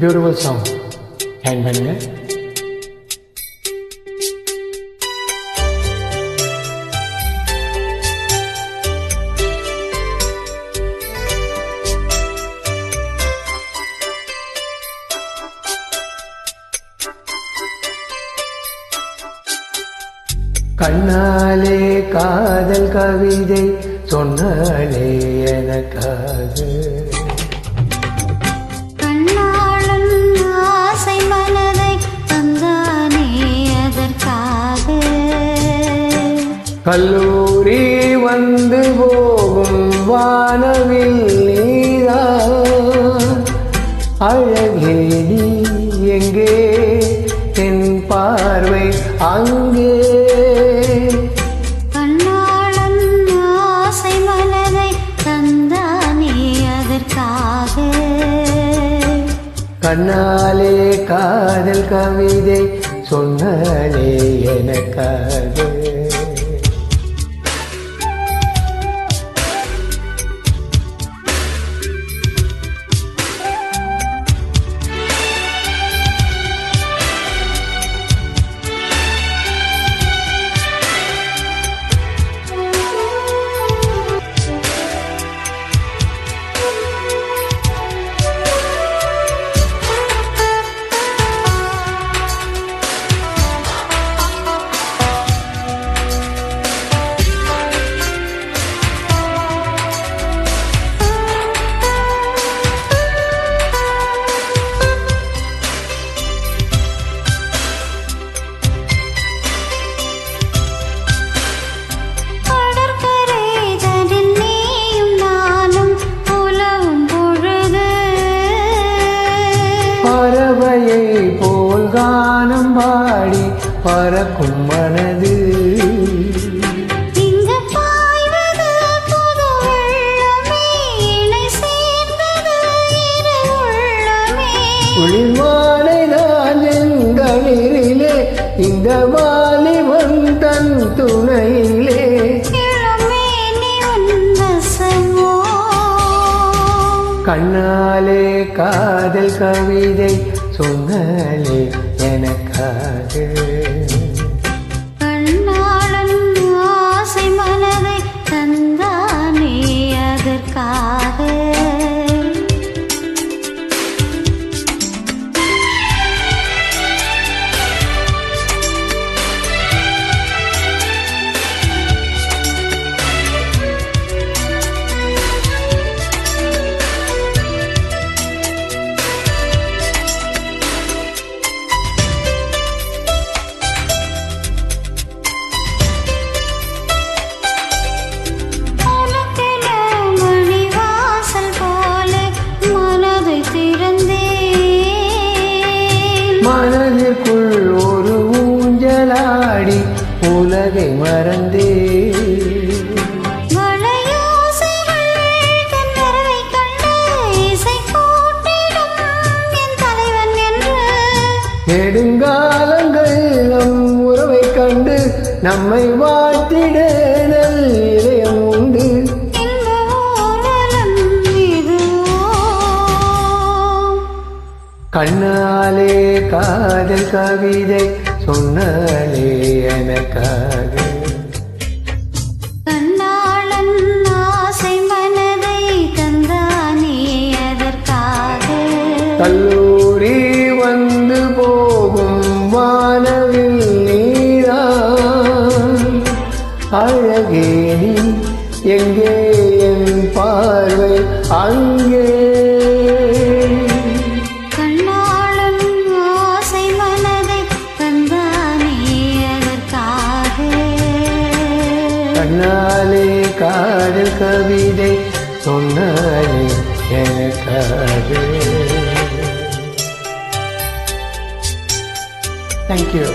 Beautiful song hand பண்ணுங்க கண்ணாலே காதல் கவிதை சொன்னாலே எனக்காக. ஆசை மனதை தந்தானே அதற்காக. கல்லூரி வந்து போகும் வானவில் நீதான் அழகே கண்ணாலே காதல் கவிதை சொன்னாலே எனக்காக. கானம் பாடி பறக்கும் மனது குளிர்மாலை நான் எங்களிலே இந்த வாலிபன் தன் துணையிலே கண்ணாலே காதல் கவிதை சொன்னாலே எனக்காக. மனதிற்குள் ஒரு ஊஞ்சலாடி உலகை மறந்தே. நெடுங்காலங்கள் நம் உறவை கண்டு நம்மை வாழ்த்திட கண்ணாலே காதல் கவிதை சொன்னாலே எனக்காக. கண்ணாளன் ஆசை மனதை தந்தானே அதற்காக. கல்லூரி வந்து போகும் வானவில் நீதான் அழகே நீ எங்கே என் பார்வை? அங்கே கவிதை சொன்னாலே எனக்காக தேங்க்யூ